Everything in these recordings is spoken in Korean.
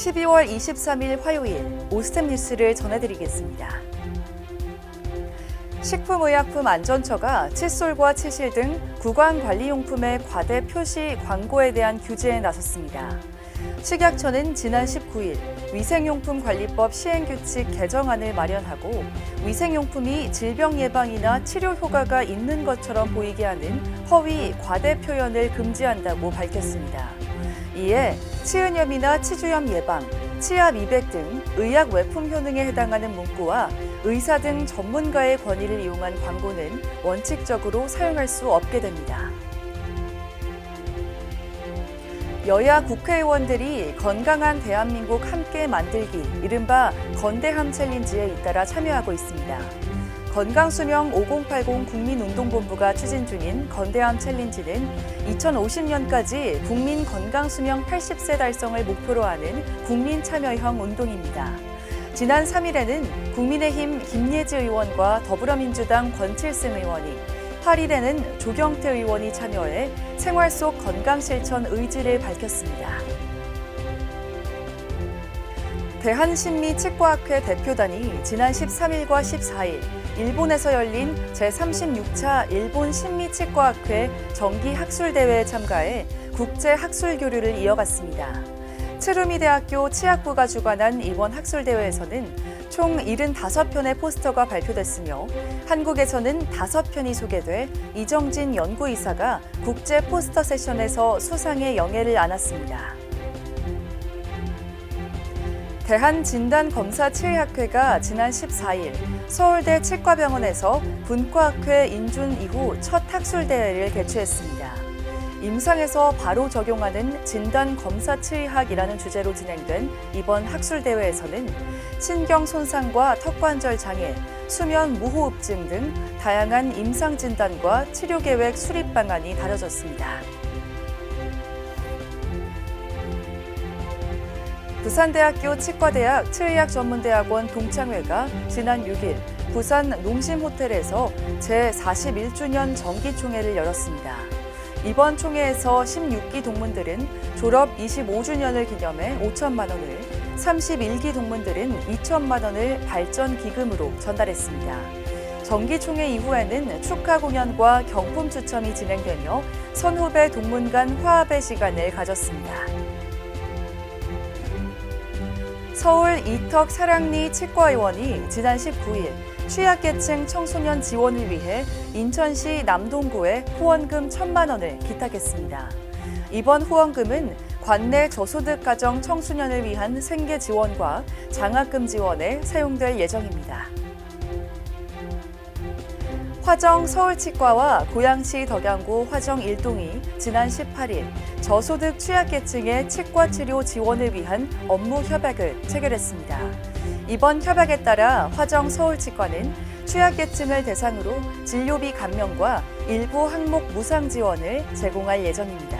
12월 23일 화요일 오스템 뉴스를 전해드리겠습니다. 식품의약품안전처가 칫솔과 치실 등 구강관리용품의 과대 표시 광고에 대한 규제에 나섰습니다. 식약처는 지난 19일 위생용품관리법 시행규칙 개정안을 마련하고 위생용품이 질병 예방이나 치료 효과가 있는 것처럼 보이게 하는 허위 과대 표현을 금지한다고 밝혔습니다. 이에 치은염이나 치주염 예방, 치아 미백 등 의약 외품 효능에 해당하는 문구와 의사 등 전문가의 권위를 이용한 광고는 원칙적으로 사용할 수 없게 됩니다. 여야 국회의원들이 건강한 대한민국 함께 만들기, 이른바 건대함 챌린지에 잇따라 참여하고 있습니다. 건강수명 5080 국민운동본부가 추진 중인 건대함 챌린지는 2050년까지 국민 건강수명 80세 달성을 목표로 하는 국민 참여형 운동입니다. 지난 3일에는 국민의힘 김예지 의원과 더불어민주당 권칠승 의원이 8일에는 조경태 의원이 참여해 생활 속 건강 실천 의지를 밝혔습니다. 대한심리치과학회 대표단이 지난 13일과 14일 일본에서 열린 제36차 일본 심리치과학회 정기 학술대회에 참가해 국제 학술 교류를 이어갔습니다. 츠루미 대학교 치학부가 주관한 이번 학술대회에서는 총 75편의 포스터가 발표됐으며 한국에서는 5편이 소개돼 이정진 연구이사가 국제 포스터 세션에서 수상의 영예를 안았습니다. 대한진단검사치의학회가 지난 14일 서울대 치과병원에서 분과학회 인준 이후 첫 학술대회를 개최했습니다. 임상에서 바로 적용하는 진단검사치의학이라는 주제로 진행된 이번 학술대회에서는 신경 손상과 턱관절 장애, 수면 무호흡증 등 다양한 임상 진단과 치료 계획 수립 방안이 다뤄졌습니다. 부산대학교 치과대학 치의학전문대학원 동창회가 지난 6일 부산 농심호텔에서 제41주년 정기총회를 열었습니다. 이번 총회에서 16기 동문들은 졸업 25주년을 기념해 5천만 원을, 31기 동문들은 2천만 원을 발전 기금으로 전달했습니다. 정기총회 이후에는 축하 공연과 경품 추첨이 진행되며 선후배 동문 간 화합의 시간을 가졌습니다. 서울 이턱 사랑리 치과의원이 지난 19일 취약계층 청소년 지원을 위해 인천시 남동구에 후원금 1천만 원을 기탁했습니다. 이번 후원금은 관내 저소득 가정 청소년을 위한 생계 지원과 장학금 지원에 사용될 예정입니다. 화정 서울치과와 고양시 덕양구 화정 일동이 지난 18일 저소득 취약계층의 치과 치료 지원을 위한 업무 협약을 체결했습니다. 이번 협약에 따라 화정 서울치과는 취약계층을 대상으로 진료비 감면과 일부 항목 무상 지원을 제공할 예정입니다.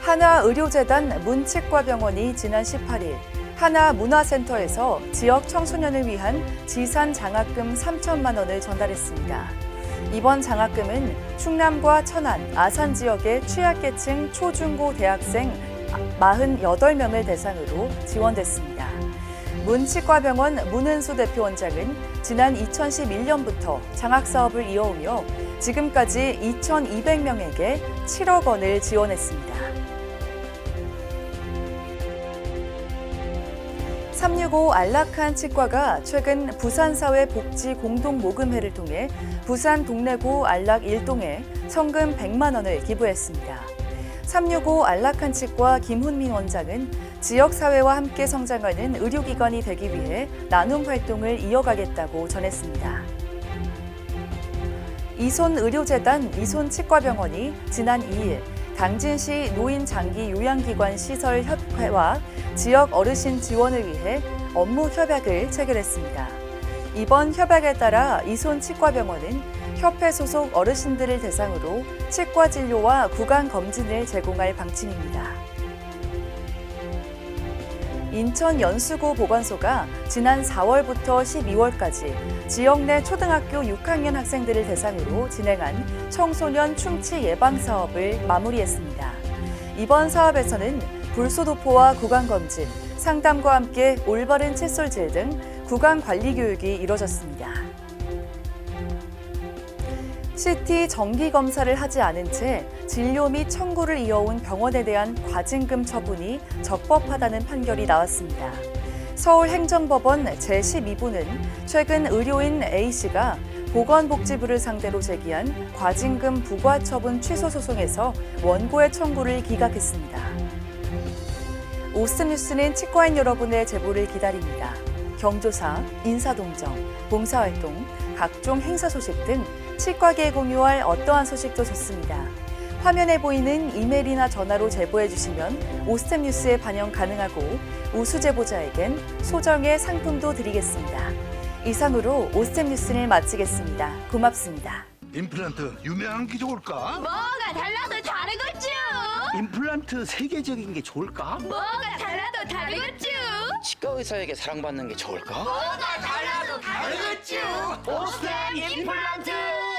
하나의료재단 문치과병원이 지난 18일 하나 문화센터에서 지역 청소년을 위한 지산 장학금 3천만 원을 전달했습니다. 이번 장학금은 충남과 천안, 아산 지역의 취약계층 초중고 대학생 48명을 대상으로 지원됐습니다. 문치과병원 문은수 대표원장은 지난 2011년부터 장학 사업을 이어오며 지금까지 2,200명에게 7억 원을 지원했습니다. 365 안락한 치과가 최근 부산사회 복지 공동 모금회를 통해 부산 동래구 안락 1동에 성금 100만 원을 기부했습니다. 365 안락한 치과 김훈민 원장은 지역 사회와 함께 성장하는 의료기관이 되기 위해 나눔 활동을 이어가겠다고 전했습니다. 이손의료재단 이손치과병원이 지난 2일 당진시 노인장기 요양기관 시설 협회와 지역 어르신 지원을 위해 업무 협약을 체결했습니다. 이번 협약에 따라 이손 치과병원은 협회 소속 어르신들을 대상으로 치과 진료와 구강 검진을 제공할 방침입니다. 인천 연수구 보건소가 지난 4월부터 12월까지 지역 내 초등학교 6학년 학생들을 대상으로 진행한 청소년 충치 예방 사업을 마무리했습니다. 이번 사업에서는 불소도포와 구강검진, 상담과 함께 올바른 칫솔질 등 구강 관리 교육이 이뤄졌습니다. CT 정기 검사를 하지 않은 채 진료 및 청구를 이어온 병원에 대한 과징금 처분이 적법하다는 판결이 나왔습니다. 서울행정법원 제12부는 최근 의료인 A씨가 보건복지부를 상대로 제기한 과징금 부과 처분 취소 소송에서 원고의 청구를 기각했습니다. 오스 뉴스는 치과인 여러분의 제보를 기다립니다. 경조사, 인사동정, 봉사활동, 각종 행사 소식 등 치과계에 공유할 어떠한 소식도 좋습니다. 화면에 보이는 이메일이나 전화로 제보해 주시면 오스템 뉴스에 반영 가능하고 우수 제보자에겐 소정의 상품도 드리겠습니다. 이상으로 오스템 뉴스를 마치겠습니다. 고맙습니다. 임플란트 유명한 게 좋을까? 뭐가 달라도 다르겠죠. 임플란트 세계적인 게 좋을까? 뭐가 달라도 다르겠죠. 치과 의사에게 사랑받는 게 좋을까? 뭐가 달라도 다르겠죠. 오스템 임플란트